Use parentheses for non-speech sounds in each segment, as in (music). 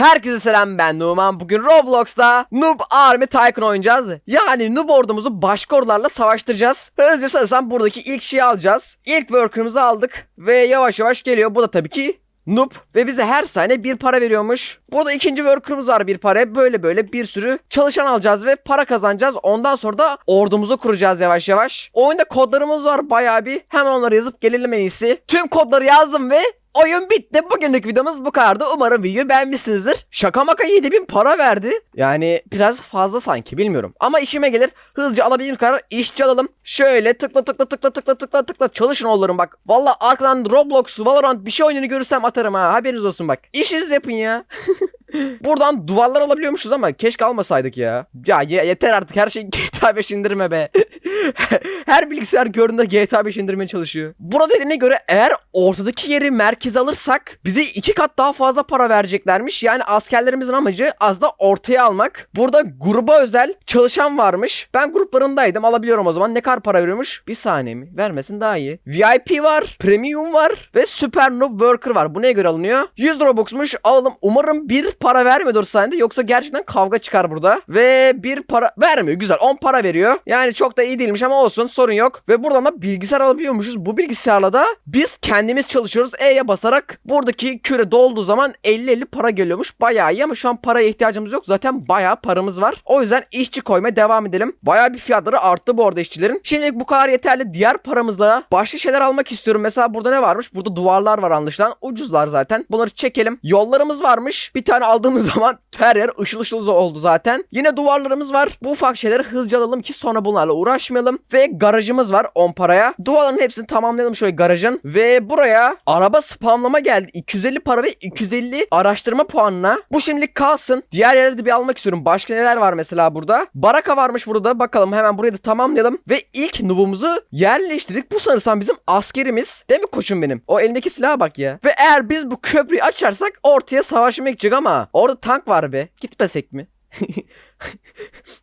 Herkese selam ben Numan. Bugün Roblox'ta Noob Army Tycoon oynayacağız. Yani Noob ordumuzu başka ordularla savaştıracağız. Hızlıca sanırsam buradaki ilk şeyi alacağız. İlk worker'ımızı aldık ve yavaş yavaş geliyor. Bu da tabii ki Noob ve bize her saniye bir para veriyormuş. Burada ikinci worker'ımız var bir para. Böyle böyle bir sürü çalışan alacağız ve para kazanacağız. Ondan sonra da ordumuzu kuracağız yavaş yavaş. Oyunda kodlarımız var bayağı bir. Hemen onları yazıp gelelim en iyisi. Tüm kodları yazdım ve Oyun bitti. Bugünlük videomuz bu kadardı. Umarım videoyu beğenmişsinizdir. Şaka maka 7000 para verdi. Yani biraz fazla sanki bilmiyorum. Ama işime gelir. Hızlıca alabildiğim kadar işçi alalım. Şöyle tıkla tıkla tıkla tıkla tıkla tıkla çalışın oğullarım bak. Valla arkadan Roblox, Valorant bir şey oyununu görürsem atarım ha. Haberiniz olsun bak. İşinizi yapın ya. (laughs) Buradan duvarlar alabiliyormuşuz ama keşke almasaydık ya. Ya ye- yeter artık her şey (laughs) GTA 5 indirme be. (laughs) her bilgisayar gördüğünde GTA 5 indirmeye çalışıyor. Buna dediğine göre eğer ortadaki yeri merkez alırsak bize iki kat daha fazla para vereceklermiş. Yani askerlerimizin amacı az da ortaya almak. Burada gruba özel çalışan varmış. Ben gruplarındaydım alabiliyorum o zaman. Ne kadar para veriyormuş? Bir saniye mi? Vermesin daha iyi. VIP var, premium var ve super noob worker var. Bu neye göre alınıyor? 100 robuxmuş alalım. Umarım bir para vermiyor sayende yoksa gerçekten kavga çıkar burada. Ve bir para vermiyor. Güzel 10 para veriyor. Yani çok da iyi değilmiş ama olsun sorun yok. Ve buradan da bilgisayar alabiliyormuşuz. Bu bilgisayarla da biz kendimiz çalışıyoruz. E'ye basarak buradaki küre dolduğu zaman 50-50 para geliyormuş. Bayağı iyi ama şu an paraya ihtiyacımız yok. Zaten bayağı paramız var. O yüzden işçi koymaya devam edelim. Bayağı bir fiyatları arttı bu arada işçilerin. Şimdilik bu kadar yeterli. Diğer paramızla başka şeyler almak istiyorum. Mesela burada ne varmış? Burada duvarlar var anlaşılan. Ucuzlar zaten. Bunları çekelim. Yollarımız varmış. Bir tane aldığımız (laughs) zaman her yer ışıl ışıl oldu zaten. Yine duvarlarımız var. Bu ufak şeyleri hızlıca alalım ki sonra bunlarla uğraşmayalım. Ve garajımız var 10 paraya. Duvarların hepsini tamamlayalım şöyle garajın. Ve buraya araba spamlama geldi. 250 para ve 250 araştırma puanına. Bu şimdilik kalsın. Diğer yerlerde de bir almak istiyorum. Başka neler var mesela burada? Baraka varmış burada. Bakalım hemen burayı da tamamlayalım. Ve ilk nubumuzu yerleştirdik. Bu sanırsam bizim askerimiz. Değil mi koçum benim? O elindeki silaha bak ya. Ve eğer biz bu köprüyü açarsak ortaya savaşmaya gidecek ama orada tank var be. Gitmesek mi? (laughs)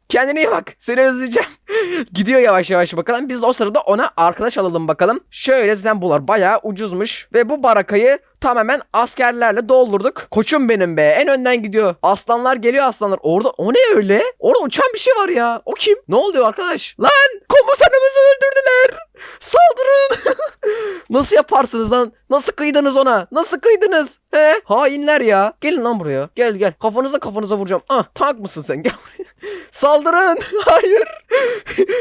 Kendine iyi bak. Seni özleyeceğim. (laughs) Gidiyor yavaş yavaş bakalım. Biz o sırada ona arkadaş alalım bakalım. Şöyle zaten bunlar bayağı ucuzmuş. Ve bu barakayı tamamen askerlerle doldurduk. Koçum benim be. En önden gidiyor. Aslanlar geliyor aslanlar. Orada o ne öyle? Orada uçan bir şey var ya. O kim? Ne oluyor arkadaş? Lan komutanımızı öldürdüler. Saldırın. (laughs) Nasıl yaparsınız lan? Nasıl kıydınız ona? Nasıl kıydınız? He? Hainler ya. Gelin lan buraya. Gel gel. Kafanıza kafanıza vuracağım. Ah tank mısın sen? (laughs) Gel buraya. Saldırın. (laughs) Hayır.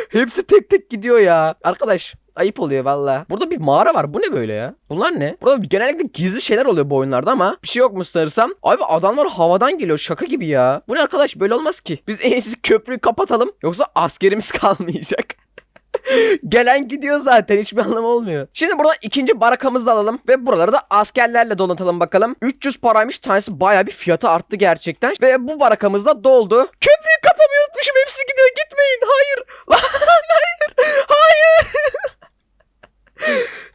Hepsi tek tek gidiyor ya. Arkadaş Ayıp oluyor valla. Burada bir mağara var. Bu ne böyle ya? Bunlar ne? Burada genellikle gizli şeyler oluyor bu oyunlarda ama bir şey yok mu sanırsam? Abi adamlar havadan geliyor. Şaka gibi ya. Bu ne arkadaş? Böyle olmaz ki. Biz en iyisi köprüyü kapatalım. Yoksa askerimiz (laughs) kalmayacak. (laughs) Gelen gidiyor zaten hiçbir anlamı olmuyor. Şimdi buradan ikinci barakamızı da alalım ve buraları da askerlerle donatalım bakalım. 300 paraymış tanesi baya bir fiyatı arttı gerçekten. Ve bu barakamız da doldu. Köprüyü kapamayı unutmuşum hepsi gidiyor gitmeyin hayır. (laughs) Lan hayır hayır.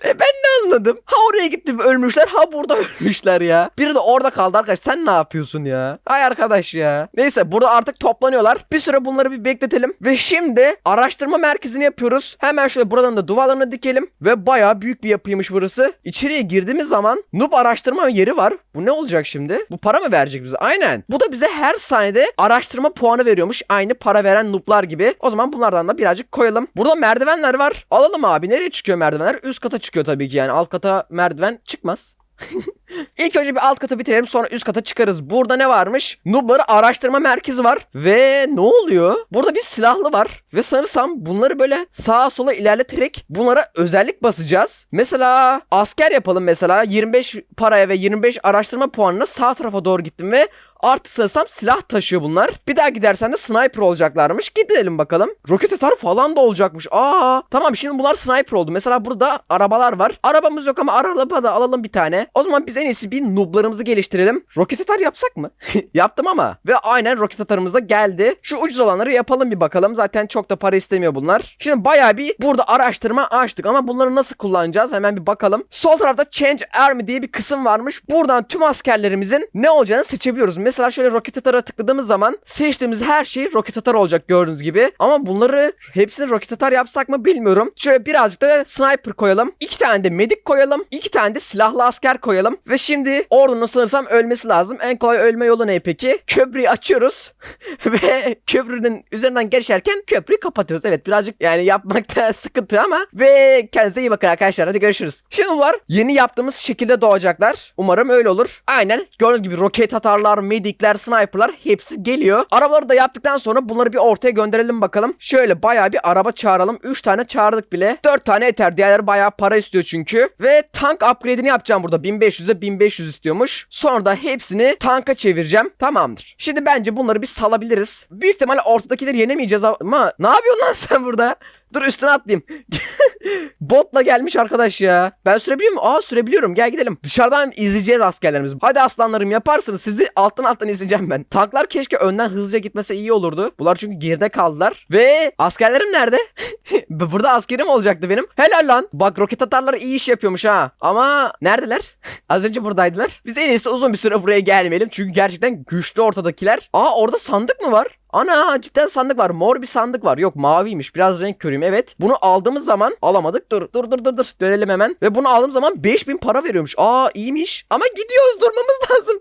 E ben ne anladım? Ha oraya gittim ölmüşler ha burada (laughs) ölmüşler ya. Biri de orada kaldı arkadaş sen ne yapıyorsun ya? Ay arkadaş ya. Neyse burada artık toplanıyorlar. Bir süre bunları bir bekletelim. Ve şimdi araştırma merkezini yapıyoruz. Hemen şöyle buradan da duvarlarını dikelim. Ve bayağı büyük bir yapıymış burası. İçeriye girdiğimiz zaman noob araştırma yeri var. Bu ne olacak şimdi? Bu para mı verecek bize? Aynen. Bu da bize her saniyede araştırma puanı veriyormuş. Aynı para veren nooblar gibi. O zaman bunlardan da birazcık koyalım. Burada merdivenler var. Alalım abi. Nereye çıkıyor merdivenler? Üst kata çıkıyor tabii ki yani. Alt kata merdiven çıkmaz. (laughs) İlk önce bir alt katı bitirelim sonra üst kata çıkarız. Burada ne varmış? Noobları araştırma merkezi var. Ve ne oluyor? Burada bir silahlı var. Ve sanırsam bunları böyle sağa sola ilerleterek bunlara özellik basacağız. Mesela asker yapalım mesela. 25 paraya ve 25 araştırma puanına sağ tarafa doğru gittim ve Artık sanırsam silah taşıyor bunlar. Bir daha gidersen de sniper olacaklarmış. Gidelim bakalım. Roket atar falan da olacakmış. Aa tamam şimdi bunlar sniper oldu. Mesela burada arabalar var. Arabamız yok ama araba da alalım bir tane. O zaman biz en iyisi bir nooblarımızı geliştirelim. Roket atar yapsak mı? (laughs) Yaptım ama. Ve aynen roket atarımız da geldi. Şu ucuz olanları yapalım bir bakalım. Zaten çok da para istemiyor bunlar. Şimdi baya bir burada araştırma açtık ama bunları nasıl kullanacağız hemen bir bakalım. Sol tarafta Change Army diye bir kısım varmış. Buradan tüm askerlerimizin ne olacağını seçebiliyoruz. Mesela şöyle roket atara tıkladığımız zaman seçtiğimiz her şey roket atar olacak gördüğünüz gibi. Ama bunları hepsini roket atar yapsak mı bilmiyorum. Şöyle birazcık da sniper koyalım. iki tane de medik koyalım. iki tane de silahlı asker koyalım. Ve şimdi ordunun sanırsam ölmesi lazım. En kolay ölme yolu ne peki? Köprüyü açıyoruz. (laughs) ve köprünün üzerinden geçerken köprüyü kapatıyoruz. Evet birazcık yani yapmakta (laughs) sıkıntı ama. Ve kendinize iyi bakın arkadaşlar. Hadi görüşürüz. Şimdi bunlar yeni yaptığımız şekilde doğacaklar. Umarım öyle olur. Aynen. Gördüğünüz gibi roket atarlar, medikler, sniperlar hepsi geliyor. Arabaları da yaptıktan sonra bunları bir ortaya gönderelim bakalım. Şöyle bayağı bir araba çağıralım. 3 tane çağırdık bile. 4 tane yeter. Diğerleri bayağı para istiyor çünkü. Ve tank upgrade'ini yapacağım burada. 1500'e 1500 istiyormuş. Sonra da hepsini tanka çevireceğim. Tamamdır. Şimdi bence bunları bir salabiliriz. Büyük ihtimalle ortadakileri yenemeyeceğiz ama ne yapıyorsun lan sen burada? Dur üstüne atlayayım. (laughs) Botla gelmiş arkadaş ya. Ben sürebiliyor muyum? Aa sürebiliyorum. Gel gidelim. Dışarıdan izleyeceğiz askerlerimizi. Hadi aslanlarım yaparsınız. Sizi alttan alttan izleyeceğim ben. Tanklar keşke önden hızlıca gitmese iyi olurdu. Bunlar çünkü geride kaldılar. Ve askerlerim nerede? (laughs) Burada askerim olacaktı benim. Helal lan. Bak roket atarlar iyi iş yapıyormuş ha. Ama neredeler? (laughs) Az önce buradaydılar. Biz en iyisi uzun bir süre buraya gelmeyelim. Çünkü gerçekten güçlü ortadakiler. Aa orada sandık mı var? Ana cidden sandık var. Mor bir sandık var. Yok maviymiş. Biraz renk körüyüm. Evet. Bunu aldığımız zaman alamadık. Dur dur dur dur dur. Dönelim hemen. Ve bunu aldığım zaman 5000 para veriyormuş. Aa iyiymiş. Ama gidiyoruz durmamız (laughs) lazım.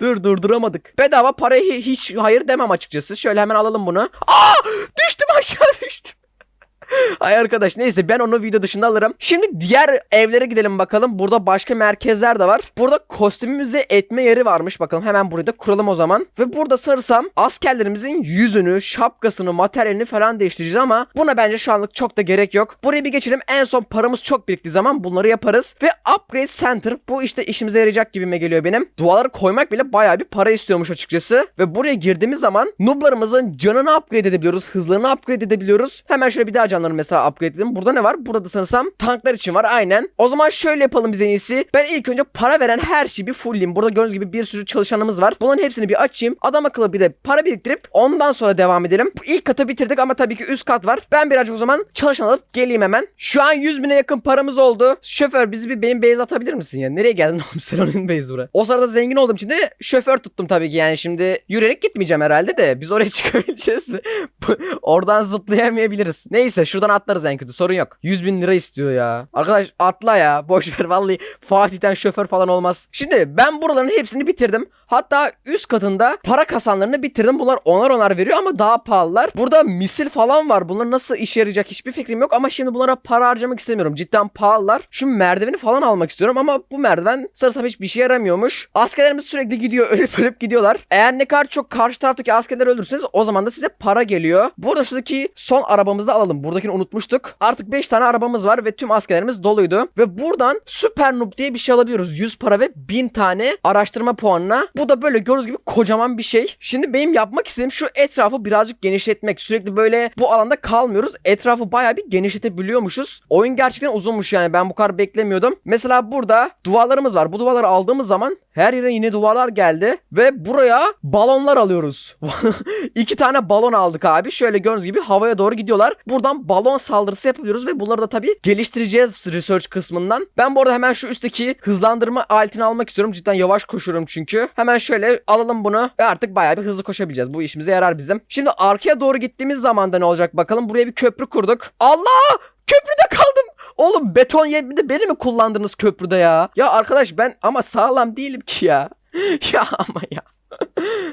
dur dur duramadık. Bedava paraya hi- hiç hayır demem açıkçası. Şöyle hemen alalım bunu. Aa düştüm aşağı düştüm. (laughs) Ay arkadaş neyse ben onu video dışında alırım. Şimdi diğer evlere gidelim bakalım. Burada başka merkezler de var. Burada kostümümüzü etme yeri varmış. Bakalım hemen burayı da kuralım o zaman. Ve burada sarısam askerlerimizin yüzünü, şapkasını, materyalini falan değiştireceğiz ama buna bence şu anlık çok da gerek yok. Buraya bir geçelim. En son paramız çok biriktiği zaman bunları yaparız. Ve Upgrade Center bu işte işimize yarayacak gibime geliyor benim. Duvarları koymak bile bayağı bir para istiyormuş açıkçası. Ve buraya girdiğimiz zaman nooblarımızın canını upgrade edebiliyoruz. Hızlarını upgrade edebiliyoruz. Hemen şöyle bir daha canlarını mesela upgrade edelim. Burada ne var? Burada sanırsam tanklar için var. Aynen. O zaman şöyle yapalım biz en iyisi. Ben ilk önce para veren her şeyi bir fullleyeyim. Burada gördüğünüz gibi bir sürü çalışanımız var. Bunların hepsini bir açayım. Adam akıllı bir de para biriktirip ondan sonra devam edelim. Bu ilk katı bitirdik ama tabii ki üst kat var. Ben birazcık o zaman çalışan alıp geleyim hemen. Şu an 100 bine yakın paramız oldu. Şoför bizi bir benim base atabilir misin ya? Nereye geldin (laughs) oğlum sen onun base buraya? O sırada zengin olduğum için de şoför tuttum tabii ki yani şimdi yürüyerek gitmeyeceğim herhalde de biz oraya (laughs) çıkabileceğiz mi? (laughs) Oradan zıplayamayabiliriz. Neyse şuradan atlarız en kötü sorun yok. 100 bin lira istiyor ya. Arkadaş atla ya boş ver vallahi Fatih'ten şoför falan olmaz. Şimdi ben buraların hepsini bitirdim. Hatta üst katında para kasanlarını bitirdim. Bunlar onar onar veriyor ama daha pahalılar. Burada misil falan var. Bunlar nasıl işe yarayacak hiçbir fikrim yok ama şimdi bunlara para harcamak istemiyorum. Cidden pahalılar. Şu merdiveni falan almak istiyorum ama bu merdiven sanırsam hiçbir şey yaramıyormuş. Askerlerimiz sürekli gidiyor (laughs) ölüp ölüp gidiyorlar. Eğer ne kadar çok karşı taraftaki askerler öldürürseniz o zaman da size para geliyor. Burada şuradaki son arabamızı da alalım. Buradakini unutmuştuk. Artık 5 tane arabamız var ve tüm askerlerimiz doluydu. Ve buradan Super Noob diye bir şey alabiliyoruz. 100 para ve 1000 tane araştırma puanına. Bu da böyle gördüğünüz gibi kocaman bir şey. Şimdi benim yapmak istediğim şu etrafı birazcık genişletmek. Sürekli böyle bu alanda kalmıyoruz. Etrafı bayağı bir genişletebiliyormuşuz. Oyun gerçekten uzunmuş yani. Ben bu kadar beklemiyordum. Mesela burada duvarlarımız var. Bu duvarları aldığımız zaman her yere yine duvarlar geldi. Ve buraya balonlar alıyoruz. (laughs) İki tane balon aldık abi. Şöyle gördüğünüz gibi havaya doğru gidiyorlar. Buradan balon saldırısı yapabiliyoruz ve bunları da tabii geliştireceğiz research kısmından. Ben bu arada hemen şu üstteki hızlandırma aletini almak istiyorum. Cidden yavaş koşuyorum çünkü. Hemen şöyle alalım bunu ve artık bayağı bir hızlı koşabileceğiz. Bu işimize yarar bizim. Şimdi arkaya doğru gittiğimiz zaman da ne olacak bakalım. Buraya bir köprü kurduk. Allah! Köprüde kaldım. Oğlum beton yetmedi beni mi kullandınız köprüde ya? Ya arkadaş ben ama sağlam değilim ki ya. (laughs) ya ama ya.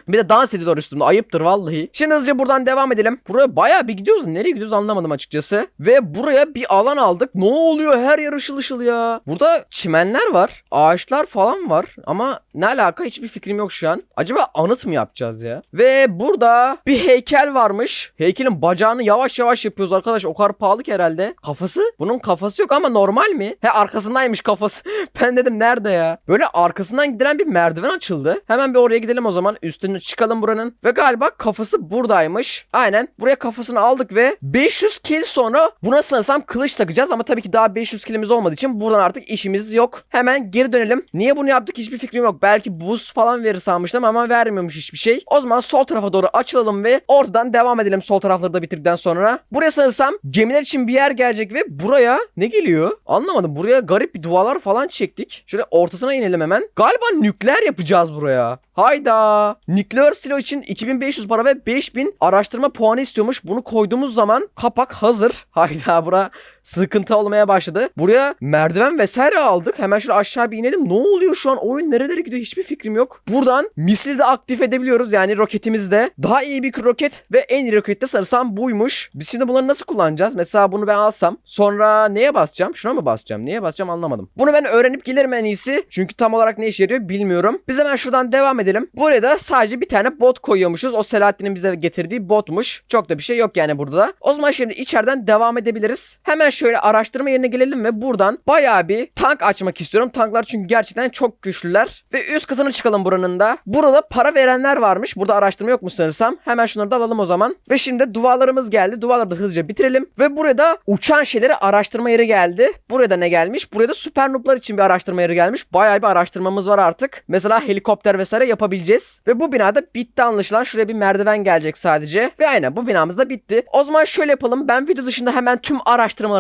Bir de dans ediyorlar üstümde. Ayıptır vallahi. Şimdi hızlıca buradan devam edelim. Buraya bayağı bir gidiyoruz. Nereye gidiyoruz anlamadım açıkçası. Ve buraya bir alan aldık. Ne oluyor? Her yer ışıl ışıl ya. Burada çimenler var. Ağaçlar falan var. Ama ne alaka hiçbir fikrim yok şu an. Acaba anıt mı yapacağız ya? Ve burada bir heykel varmış. Heykelin bacağını yavaş yavaş yapıyoruz arkadaş. O kadar pahalı ki herhalde. Kafası? Bunun kafası yok ama normal mi? He arkasındaymış kafası. (laughs) ben dedim nerede ya? Böyle arkasından gidilen bir merdiven açıldı. Hemen bir oraya gidelim o zaman. Üstüne çıkalım buranın. Ve galiba kafası buradaymış. Aynen. Buraya kafasını aldık ve 500 kill sonra buna sanırsam kılıç takacağız. Ama tabii ki daha 500 killimiz olmadığı için buradan artık işimiz yok. Hemen geri dönelim. Niye bunu yaptık hiçbir fikrim yok. Belki boost falan verir sanmıştım ama vermiyormuş hiçbir şey. O zaman sol tarafa doğru açılalım ve oradan devam edelim sol tarafları da bitirdikten sonra. Buraya sanırsam gemiler için bir yer gelecek ve buraya ne geliyor? Anlamadım. Buraya garip bir duvarlar falan çektik. Şöyle ortasına inelim hemen. Galiba nükleer yapacağız buraya. Hayda. Nükleer silo için 2500 para ve 5000 araştırma puanı istiyormuş. Bunu koyduğumuz zaman kapak hazır. (laughs) Hayda bura sıkıntı olmaya başladı. Buraya merdiven vesaire aldık. Hemen şöyle aşağı bir inelim. Ne oluyor şu an? Oyun nerelere gidiyor? Hiçbir fikrim yok. Buradan misil de aktif edebiliyoruz. Yani roketimizde. Daha iyi bir roket ve en iyi roket de sanırsam buymuş. Biz şimdi bunları nasıl kullanacağız? Mesela bunu ben alsam. Sonra neye basacağım? Şuna mı basacağım? Neye basacağım anlamadım. Bunu ben öğrenip gelirim en iyisi. Çünkü tam olarak ne işe yarıyor bilmiyorum. Biz hemen şuradan devam edelim. Buraya da sadece bir tane bot koyuyormuşuz. O Selahattin'in bize getirdiği botmuş. Çok da bir şey yok yani burada da. O zaman şimdi içeriden devam edebiliriz. Hemen şöyle araştırma yerine gelelim ve buradan bayağı bir tank açmak istiyorum. Tanklar çünkü gerçekten çok güçlüler. Ve üst katına çıkalım buranın da. Burada para verenler varmış. Burada araştırma yok mu sanırsam. Hemen şunları da alalım o zaman. Ve şimdi duvarlarımız geldi. Duvarları da hızlıca bitirelim. Ve burada uçan şeyleri araştırma yeri geldi. Burada ne gelmiş? Burada süper noob'lar için bir araştırma yeri gelmiş. Bayağı bir araştırmamız var artık. Mesela helikopter vesaire yapabileceğiz. Ve bu binada bitti anlaşılan. Şuraya bir merdiven gelecek sadece. Ve aynen bu binamız da bitti. O zaman şöyle yapalım. Ben video dışında hemen tüm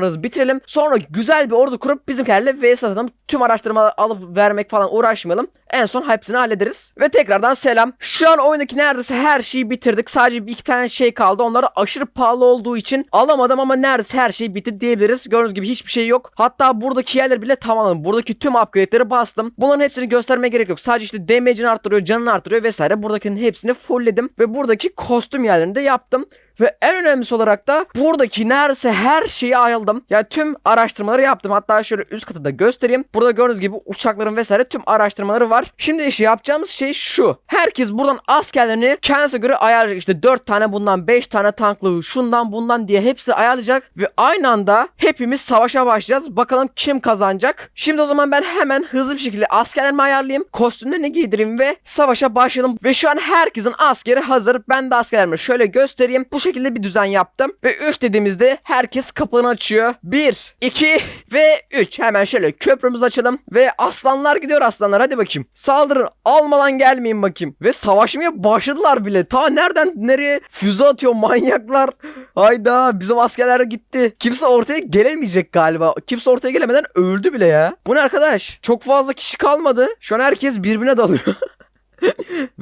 araştırmalarımızı bitirelim. Sonra güzel bir ordu kurup bizimkilerle vs atalım. Tüm araştırmaları alıp vermek falan uğraşmayalım. En son hepsini hallederiz. Ve tekrardan selam. Şu an oyundaki neredeyse her şeyi bitirdik. Sadece bir iki tane şey kaldı. Onları aşırı pahalı olduğu için alamadım ama neredeyse her şey bitti diyebiliriz. Gördüğünüz gibi hiçbir şey yok. Hatta buradaki yerleri bile tamamladım. Buradaki tüm upgrade'leri bastım. Bunların hepsini göstermeye gerek yok. Sadece işte damage'ini arttırıyor, canını arttırıyor vesaire. Buradakinin hepsini fullledim. Ve buradaki kostüm yerlerini de yaptım. Ve en önemlisi olarak da buradaki neredeyse her şeyi ayıldım. Yani tüm araştırmaları yaptım. Hatta şöyle üst katı da göstereyim. Burada gördüğünüz gibi uçakların vesaire tüm araştırmaları var. Şimdi işte yapacağımız şey şu. Herkes buradan askerlerini kendisine göre ayarlayacak. İşte 4 tane bundan 5 tane tanklı şundan bundan diye hepsi ayarlayacak. Ve aynı anda hepimiz savaşa başlayacağız. Bakalım kim kazanacak. Şimdi o zaman ben hemen hızlı bir şekilde askerlerimi ayarlayayım. Kostümlerini giydireyim ve savaşa başlayalım. Ve şu an herkesin askeri hazır. Ben de askerlerimi şöyle göstereyim. Bu şekilde bir düzen yaptım. Ve 3 dediğimizde herkes kapılarını açıyor. 1, 2 ve 3. Hemen şöyle köprümüzü açalım. Ve aslanlar gidiyor aslanlar. Hadi bakayım. Saldırın. Almadan gelmeyin bakayım. Ve savaşmaya başladılar bile. Ta nereden nereye füze atıyor manyaklar. Hayda bizim askerler gitti. Kimse ortaya gelemeyecek galiba. Kimse ortaya gelemeden öldü bile ya. Bu ne arkadaş? Çok fazla kişi kalmadı. Şu an herkes birbirine dalıyor. (laughs)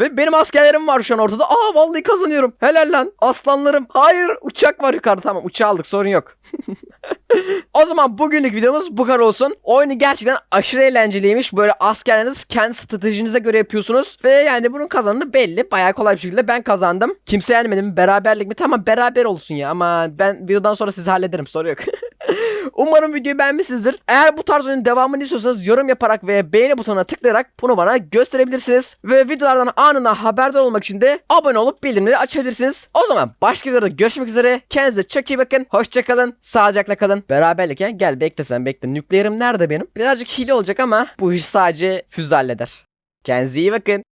Ve benim askerlerim var şu an ortada. Aa vallahi kazanıyorum. Helal lan. Aslanlarım. Hayır uçak var yukarıda. Tamam uçağı aldık sorun yok. (laughs) o zaman bugünlük videomuz bu kadar olsun. Oyunu gerçekten aşırı eğlenceliymiş. Böyle askerleriniz kendi stratejinize göre yapıyorsunuz. Ve yani bunun kazananı belli. Bayağı kolay bir şekilde ben kazandım. Kimse yenmedi mi? Beraberlik mi? Tamam beraber olsun ya. Ama ben videodan sonra sizi hallederim. Soru yok. (laughs) (laughs) Umarım videoyu beğenmişsinizdir. Eğer bu tarz oyunun devamını istiyorsanız yorum yaparak ve beğeni butonuna tıklayarak bunu bana gösterebilirsiniz. Ve videolardan anında haberdar olmak için de abone olup bildirimleri açabilirsiniz. O zaman başka videoda görüşmek üzere. Kendinize çok iyi bakın. Hoşçakalın. Sağlıcakla kalın. Beraberlik. Gel bekle sen bekle. Nükleerim nerede benim? Birazcık hile olacak ama bu iş sadece füze halleder. Kendinize iyi bakın.